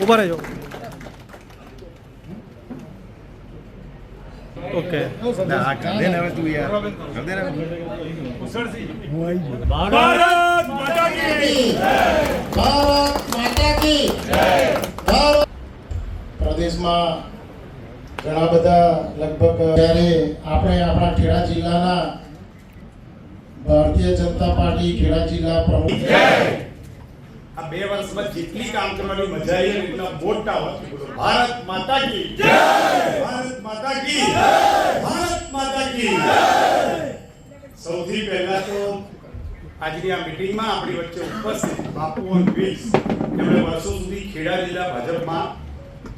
ઊભા રહેજો ઓકે ભારત માતા કી ભારત માતા કી ભારત પ્રદેશમાં ઘણા બધા લગભગ ત્યારે આપણે આપણા ખેડા જિલ્લાના ભારતીય જનતા પાર્ટી ખેડા જિલ્લા પ્રમુખ આ બે વર્ષમાં જેટલી કામ કરવાની મજા આવી એટલા મોટા હોય ભારત માતા કી. ભારત માતા કી. ભારત માતા કી. સૌથી પહેલા તો આજની આ મીટિંગમાં આપણી વચ્ચે ઉપસ્થિત બાપુ વીસ. જેમણે વર્ષો સુધી ખેડા જિલ્લા ભાજપમાં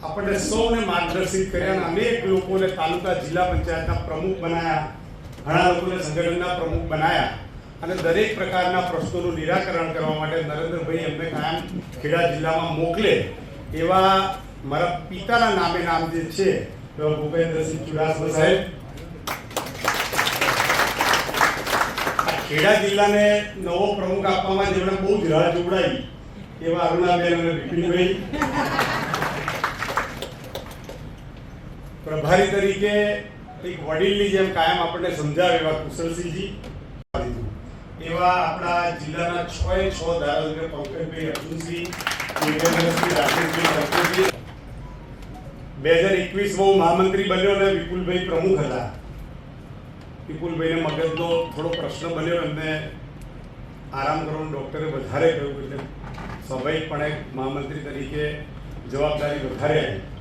આપણને સૌને માર્ગદર્શિત કર્યા અને અનેક લોકોને તાલુકા જિલ્લા પંચાયતના પ્રમુખ બનાયા. ઘણા લોકોને સંગઠનના પ્રમુખ બનાયા અને દરેક પ્રકારના પ્રશ્નોનું નિરાકરણ કરવા માટે નરેન્દ્રભાઈ એમને કાયમ ખેડા જિલ્લામાં મોકલે એવા મારા પિતાના નામે નામ જે છે ભૂપેન્દ્રસિંહ ચુડાસમા સાહેબ. ખેડા જિલ્લાને નવો પ્રમુખ આપવામાં જેમણે બહુ જ રાહ જોવડાવી, એવા અરુણાબેન અને બિપિનભાઈ પ્રભારી તરીકે એક વડીલની જેમ કાયમ આપણને સમજાવે એવા કુશલસિંહજી. એવા આપણા જિલ્લાના છ એ છ ધારાસભ્ય પંકજભાઈ અર્જુનસિંહ વિરેન્દ્રસિંહ રાકેશભાઈ ઠાકોરજી બે હજાર એકવીસ બહુ મહામંત્રી બન્યો અને વિપુલભાઈ પ્રમુખ હતા. વિપુલભાઈને મગજનો થોડો પ્રશ્ન બન્યો એમને આરામ કરવાનું ડૉક્ટરે વધારે કહ્યું એટલે સ્વાભાવિકપણે મહામંત્રી તરીકે જવાબદારી વધારે આવી.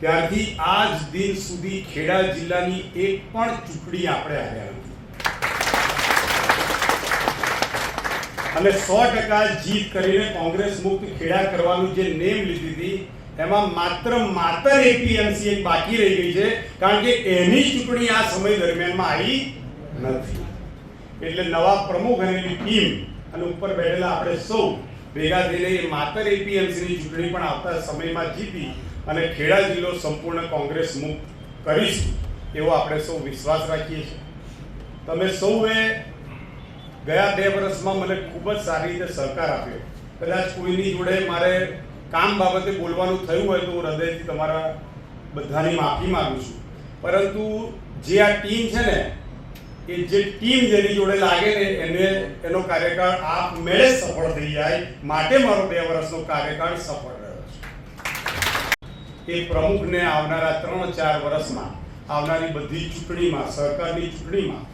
ત્યારથી આજ દિન સુધી ખેડા જિલ્લાની એક પણ ચૂંટણી આપણે હાર્યા નથી અને સો ટકા જીત કરીને કોંગ્રેસ મુક્ત ખેડા કરવાનું જે નેમ લીધી હતી, એમાં માત્ર માત્ર એપીએમસી એક બાકી રહી ગઈ છે, કારણ કે એની ચૂંટણી આ સમય દરમિયાનમાં આવી નથી. એટલે નવા પ્રમુખ અને ટીમ અને ઉપર બેઠેલા આપણે સૌ ભેગા થઈને માત્ર એપીએમસીની ચૂંટણી પણ આવતા સમયમાં જીતી અને ખેડા જિલ્લો સંપૂર્ણ કોંગ્રેસ મુક્ત કરીશું એવો આપણે સૌ વિશ્વાસ રાખીએ છીએ. તમે સૌએ ગયા બે વર્ષમાં મને ખૂબ જ સારી રીતે સહકાર આપ્યો. કદાચ કોઈની જોડે મારે કામ બાબતે બોલવાનું થયું હોય તો હું હૃદયથી તમારા બધાની માફી માગું છું. પરંતુ જે આ ટીમ છે ને, એ જે ટીમ જેની જોડે લાગે ને, એને એનો કાર્યકાળ આપ મેળે સફળ થઈ જાય. માટે મારો બે વર્ષનો કાર્યકાળ સફળ એ પ્રમુખને આવનારા ત્રણ ચાર વર્ષમાં, આવનારી બધી ચૂંટણીમાં, સરકારની ચૂંટણીમાં,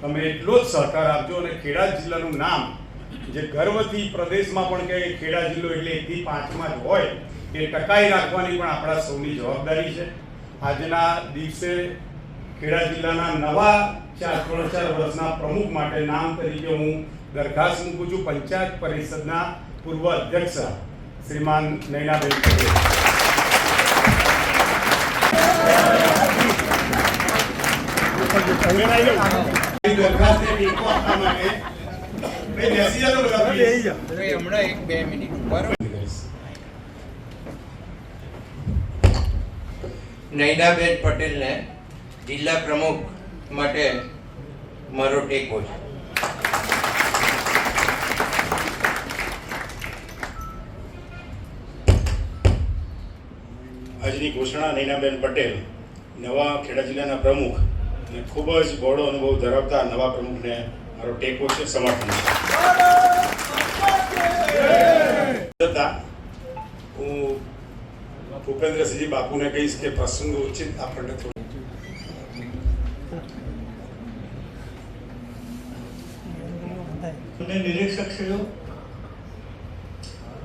તમે એટલો જ સહકાર આપજો અને ખેડા જિલ્લાનું નામ, જે ગર્વથી પ્રદેશમાં પણ કહે ખેડા જિલ્લો એટલે એકથી પાંચમાં જ હોય, એ ટકાઈ રાખવાની પણ આપણા સૌની જવાબદારી છે. આજના દિવસે ખેડા જિલ્લાના નવા ચાર, ત્રણ ચાર વર્ષના પ્રમુખ માટે નામ તરીકે હું દરખાસ્ત મૂકું છું. પંચાયત પરિષદના પૂર્વ અધ્યક્ષ શ્રીમાન નૈનાબેન પટેલ. હમણાં એક બે મિનિટ નૈનાબેન પટેલને જિલ્લા પ્રમુખ માટે મારો ટેકો છે. આજની ઘોષણા નૈનાબેન પટેલ નવા ખેડા જિલ્લાના પ્રમુખ અને ખૂબ જ બહોળો અનુભવ ધરાવતા નવા પ્રમુખને મારો ટેકો છે, સમર્થન છતાં હું ભૂપેન્દ્રસિંહજી બાપુને કહીશ કે પ્રસંગ ઉચિત આપણને થોડું નિરીક્ષક નિરીક્ષકશ્રીઓ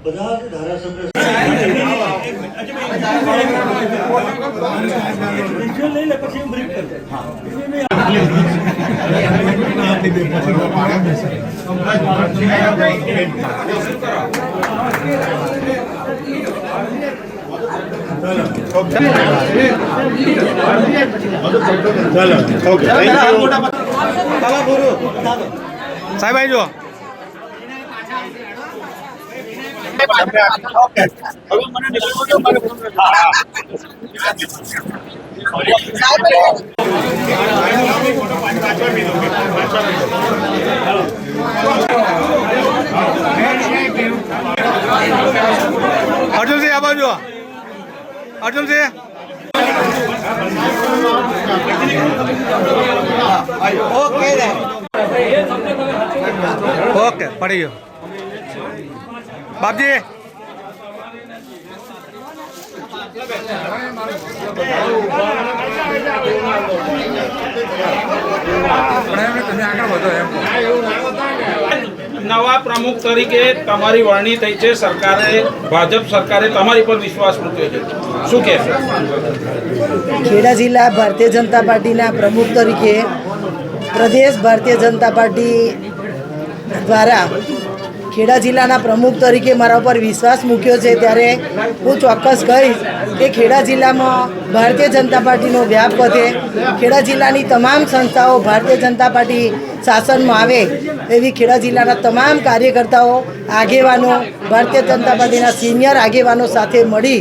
બધા જ ધારાસભ્ય લઈ લે પછી બ્રીફ કરજો સાહેબ આવી જો અર્જુનસિંહ આ બાજુ. અર્જુનસિંહ. ઓકે પડી ગયો. બાપજી નવા પ્રમુખ તરીકે તમારી વરણી થઈ છે સરકારે ભાજપ સરકારે તમારી પર વિશ્વાસ મૂક્યો છે. શું કે ખેડા જિલ્લા ભારતીય જનતા પાર્ટીના પ્રમુખ તરીકે પ્રદેશ ભારતીય જનતા પાર્ટી દ્વારા ખેડા જિલ્લાના પ્રમુખ તરીકે મારા ઉપર વિશ્વાસ મૂક્યો છે ત્યારે હું ચોક્કસ કહીશ કે ખેડા જિલ્લામાં ભારતીય જનતા પાર્ટીનો વ્યાપ વધે. ખેડા જિલ્લાની તમામ સંસ્થાઓ ભારતીય જનતા પાર્ટી શાસનમાં આવે એવી ખેડા જિલ્લાના તમામ કાર્યકર્તાઓ, આગેવાનો, ભારતીય જનતા પાર્ટીના સિનિયર આગેવાનો સાથે મળી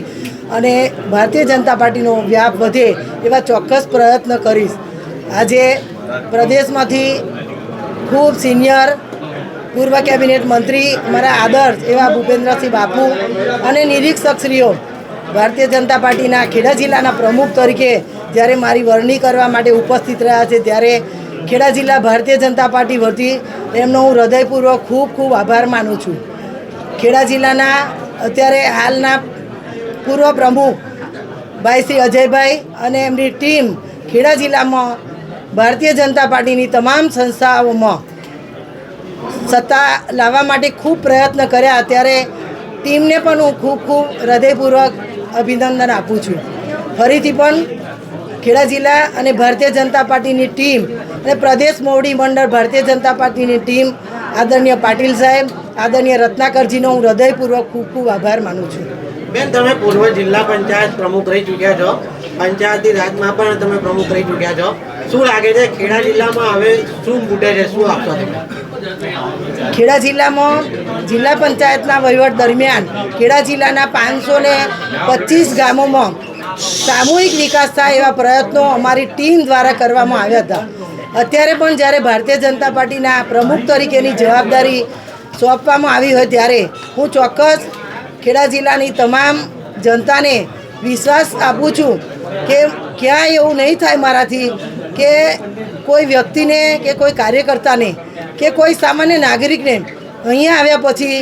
અને ભારતીય જનતા પાર્ટીનો વ્યાપ વધે એવા ચોક્કસ પ્રયત્ન કરીશ. આજે પ્રદેશમાંથી ખૂબ સિનિયર પૂર્વ કેબિનેટ મંત્રી મારા આદર્શ એવા ભૂપેન્દ્રસિંહ બાપુ અને નિરીક્ષકશ્રીઓ, ભારતીય જનતા પાર્ટીના ખેડા જિલ્લાના પ્રમુખ તરીકે જ્યારે મારી વરણી કરવા માટે ઉપસ્થિત રહ્યા છે, ત્યારે ખેડા જિલ્લા ભારતીય જનતા પાર્ટી વતી એમનો હું હૃદયપૂર્વક ખૂબ ખૂબ આભાર માનું છું. ખેડા જિલ્લાના અત્યારે હાલના પૂર્વ પ્રમુખ ભાઈ શ્રી અજયભાઈ અને એમની ટીમ ખેડા જિલ્લામાં ભારતીય જનતા પાર્ટીની તમામ સંસ્થાઓમાં સત્તા લાવવા માટે ખૂબ પ્રયત્ન કર્યા. ત્યારે ટીમને પણ હું ખૂબ ખૂબ હૃદયપૂર્વક અભિનંદન આપું છું. ફરીથી પણ ખેડા જિલ્લા અને ભારતીય જનતા પાર્ટીની ટીમ અને પ્રદેશ મોવડી મંડળ ભારતીય જનતા પાર્ટીની ટીમ આદરણીય પાટીલ સાહેબ, આદરણીય રત્નાકરજીનો હું હૃદયપૂર્વક ખૂબ ખૂબ આભાર માનું છું. બેન, તમે પૂર્વ જિલ્લા પંચાયત પ્રમુખ રહી ચૂક્યા છો. પંચાયતી રાજમાં પણ તમે પ્રમુખ રહી ચૂક્યા છો. શું લાગે છે, ખેડા જિલ્લામાં હવે શું મૂટે છે? શું આપશો તમે? ખેડા જિલ્લામાં જિલ્લા પંચાયતના વહીવટ દરમિયાન ખેડા જિલ્લાના પાંચસો ને પચીસ ગામોમાં સામૂહિક વિકાસ થાય એવા પ્રયત્નો અમારી ટીમ દ્વારા કરવામાં આવ્યા હતા. અત્યારે પણ જ્યારે ભારતીય જનતા પાર્ટીના પ્રમુખ તરીકેની જવાબદારી સોંપવામાં આવી હોય ત્યારે હું ચોક્કસ ખેડા જિલ્લાની તમામ જનતાને વિશ્વાસ આપું છું કે ક્યાંય એવું નહીં થાય મારાથી કે કોઈ વ્યક્તિને કે કોઈ કાર્યકર્તાને કે કોઈ સામાન્ય નાગરિકને અહીંયા આવ્યા પછી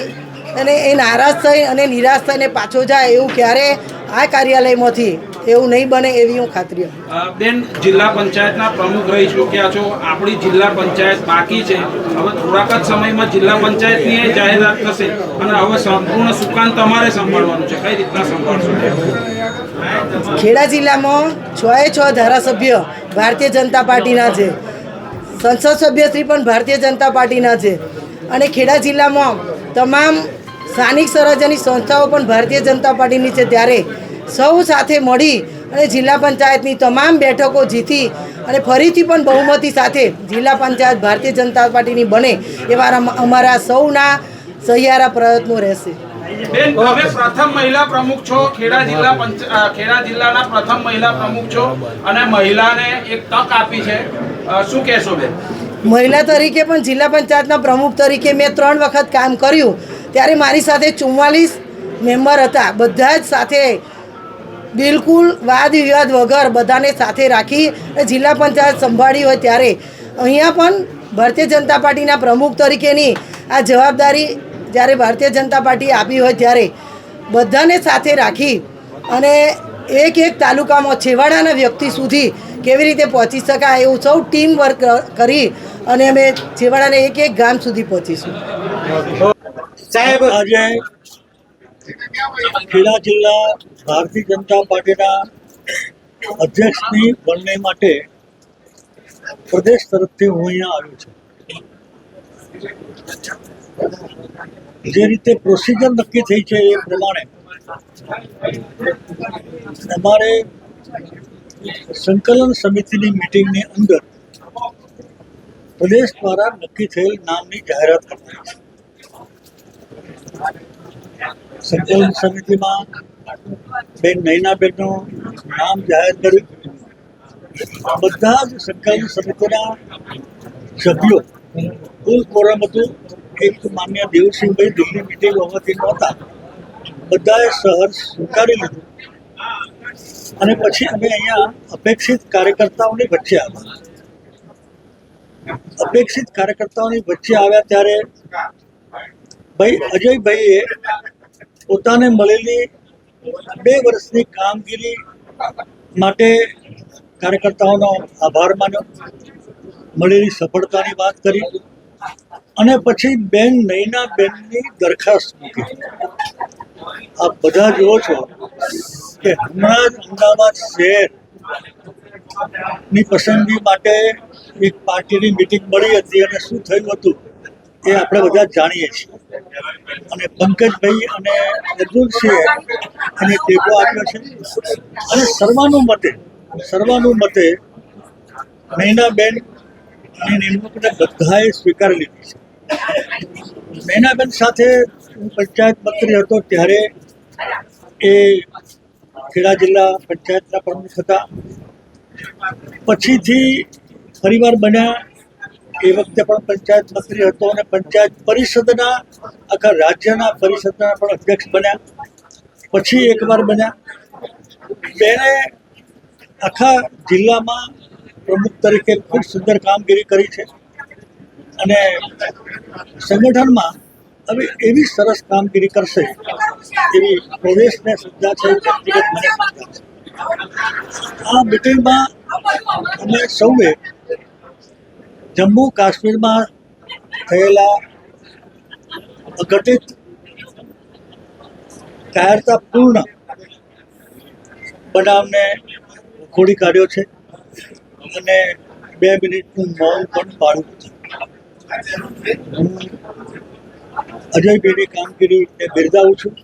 અને એ નારાજ થઈ અને નિરાશ થઈને પાછો જાય એવું ક્યારે આ કાર્યાલયમાંથી એવું નહીં બને એવી હું ખાતરી આપું. બેન જિલ્લા પંચાયતના પ્રમુખ રહી ચૂક્યા છો. આપણી જિલ્લા પંચાયત બાકી છે. હવે થોડાક જ સમયમાં જિલ્લા પંચાયતની જાહેરાત થશે અને હવે સંપૂર્ણ સુકાન તમારે સંભાળવાનું છે. કઈ રીતના સંભાળશો? ખેડા જિલ્લામાં છ એ છ ધારાસભ્ય ભારતીય જનતા પાર્ટીના છે. સંસદ સભ્યશ્રી પણ ભારતીય જનતા પાર્ટીના છે. અને ખેડા જિલ્લામાં તમામ સ્થાનિક સ્વરાજ્યની સંસ્થાઓ પણ ભારતીય જનતા પાર્ટીની છે. ત્યારે સૌ સાથે મળી અને જિલ્લા પંચાયતની તમામ બેઠકો જીતી અને ફરીથી પણ બહુમતી સાથે જિલ્લા પંચાયત ભારતીય જનતા પાર્ટીની બને એવા અમારા સૌના સહિયારા પ્રયત્નો રહેશે. બેન તમે પ્રથમ મહિલા પ્રમુખ છો ખેડા જિલ્લા ખેડા જિલ્લાના પ્રથમ મહિલા પ્રમુખ છો અને મહિલાને એક તક આપી છે. શું કહેશો બેન? મહિલા તરીકે પણ જિલ્લા પંચાયતના પ્રમુખ તરીકે મેં ત્રણ વખત કામ કર્યું. ત્યારે મારી સાથે ચુમ્માલીસ મેમ્બર હતા. બધા જ સાથે બિલકુલ વાદ વિવાદ વગર બધાને સાથે રાખી જિલ્લા પંચાયત સંભાળી હોય ત્યારે અહીંયા પણ ભારતીય જનતા પાર્ટીના પ્રમુખ તરીકેની આ જવાબદારી જ્યારે ભારતીય જનતા પાર્ટીએ આપી હોય ત્યારે બધાને સાથે રાખી અને એક એક તાલુકામાં છેવાડાના વ્યક્તિ સુધી કેવી રીતે પહોંચી શકાય એવું સૌ ટીમ વર્ક કરી અને અમે છેવાડાને એક એક ગામ સુધી પહોંચીશું. સાહેબ આજે ખેડા જિલ્લા ભારતીય જનતા પાર્ટીના અધ્યક્ષની વરણી માટે પ્રદેશ તરફથી હું અહીંયા આવ્યો છું. જે રીતે પ્રોસિજર નક્કી થઈ છે એ પ્રમાણે અમારે સંકલન સમિતિની મિટિંગની અંદર પ્રદેશ દ્વારા નક્કી થયેલ નામની જાહેરાત કરવાની છે. સંકલન સમિતિમાં બેન નૈનાબેનનું નામ જાહેર કર્યું. બધા જ સંકલન સમિતિના સભ્યો કુલ કોરમ હતું. એક માન્ય દેવસિંહભાઈ દિલ્હી મિટિંગ હોવાથી નહોતા. બધાએ સહર સ્વીકારી લીધું. અને પછી અમે અહીંયા અપેક્ષિત કાર્યકર્તાઓની વચ્ચે આવ્યા. અપેક્ષિત કાર્યકર્તાઓની વચ્ચે આવ્યા ત્યારે ભાઈ અજયભાઈએ પોતાને મળેલી બે વર્ષની કામગીરી માટે કાર્યકર્તાઓનો આભાર માન્યો. મળેલી સફળતાની વાત કરી અને પછી બેન નૈના બેનની દરખાસ્ત મૂકી. આપ બધા જુઓ છો કે હમણાં જ અમદાવાદ શહેરની પસંદગી માટે એક પાર્ટીની મિટિંગ મળી હતી અને શું થયું હતું એ આપણે બધા જાણીએ છીએ. અને પંકજભાઈ અને અર્જુનસિંહે એને ટેકો આપ્યો છે. અને સર્વાનુમતે સર્વાનુમતે નૈનાબેનની નિમણૂકને બધાએ સ્વીકારી લીધી છે. મહિનાબેન સાથે હું પંચાયત મંત્રી હતો ત્યારે એ ખેડા જિલ્લા પંચાયતના પ્રમુખ હતા. પછીથી ફરીવાર બન્યા એ વખતે પણ પંચાયત મંત્રી હતો અને પંચાયત પરિષદના, આખા રાજ્યના પરિષદના પણ અધ્યક્ષ બન્યા. પછી એકવાર બન્યા. તેણે આખા જિલ્લામાં પ્રમુખ તરીકે ખૂબ સુંદર કામગીરી કરી છે. અને સંગઠનમાં હવે એવી સરસ કામગીરી કરશે એવી પ્રદેશને શ્રદ્ધા છે, વ્યક્તિગત મને શ્રદ્ધા છે. આ મિટિંગમાં અમે સૌએ જમ્મુ કાશ્મીરમાં થયેલા અઘટિત કાયરતાપૂર્ણ બનાવને ખોડી કાઢ્યો છે અને બે મિનિટનું મૌન પણ પાડ્યું છે. હું અજયભાઈની કામગીરીને બિરદાવું છું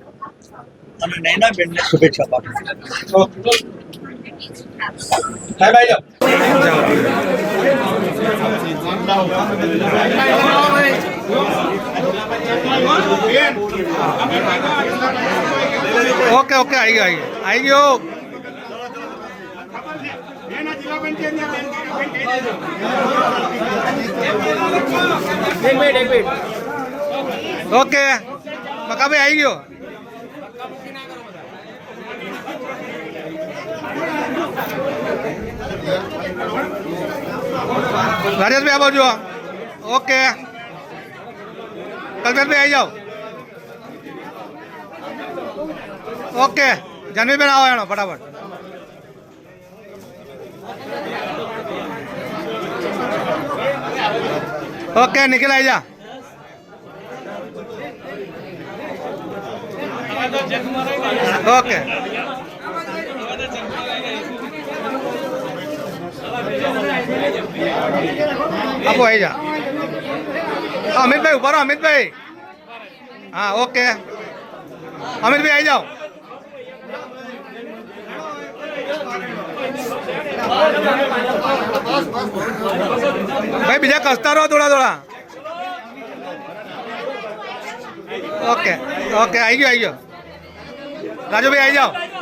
અને નૈનાબેનને શુભેચ્છા પાઠવું છું. ઓકે ઓકે આવી ગયો આવી ગયો. ઓકે મકાભાઈ આવી ગયો. રાજેશભાઈ આ બાજુ. ઓકે. કલ્પેશભાઈ આવી જાઓ. ઓકે. જાનવીબેન, આવો એનો, ફટાફટ. ઓકે, નિખિલ આવી જા. ઓકે. આપો આવી જા. અમિતભાઈ ઊભા રહો, અમિતભાઈ. હા, ઓકે. અમિતભાઈ આવી જાઓ. ભાઈ, બીજા કસતા રહો થોડા થોડા. ઓકે ઓકે આવી ગયો આવી ગયો. રાજુભાઈ આવી જાઓ.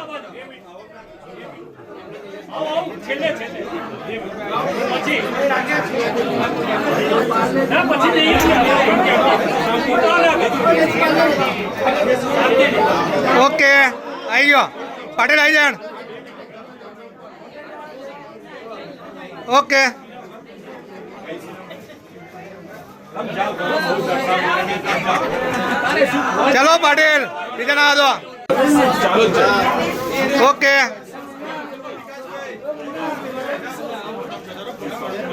ઓકે આવી ગયો. પાટેલ આવી જાણ. ઓકે. ચલો પાટીલ બીજા ના દો ઓકે.